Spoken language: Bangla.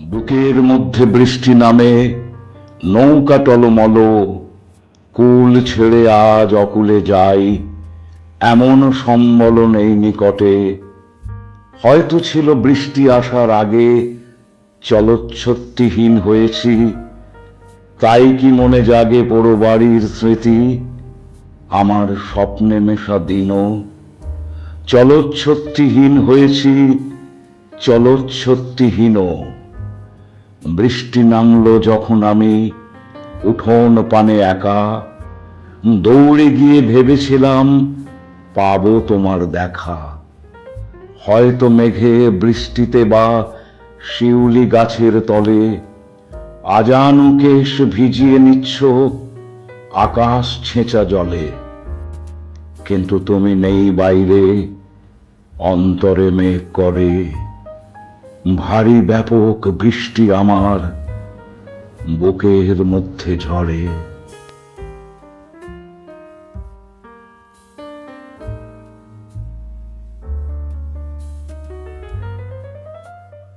বুকের মধ্যে বৃষ্টি নামে, নৌকা টলমল, কুল ছেড়ে আজ অকুলে যাই, এমন সম্বল নেই নিকটে। হয়তো ছিল বৃষ্টি আসার আগে চলচ্ছত্তিহীন হয়েছি, তাই কি মনে জাগে পোড়ো বাড়ির স্মৃতি? আমার স্বপ্নে মেশা দিনও। চলচ্ছত্তিহীন হয়েছি, চলচ্ছত্তিহীনও। বৃষ্টি নামলো যখন আমি উঠোন পানে একা। দৌড়ে গিয়ে ভেবেছিলাম, পাবো তোমার দেখা। হয়তো মেঘে বৃষ্টিতে বা শিউলি গাছের তলে আজানু কেশ ভিজিয়ে নিচ্ছ আকাশ ছেঁচা জলে। কিন্তু তুমি নেই বাইরে, অন্তরে মেঘ করে। ভারী ব্যাপক বৃষ্টি আমার বুকের মধ্যে ঝরে।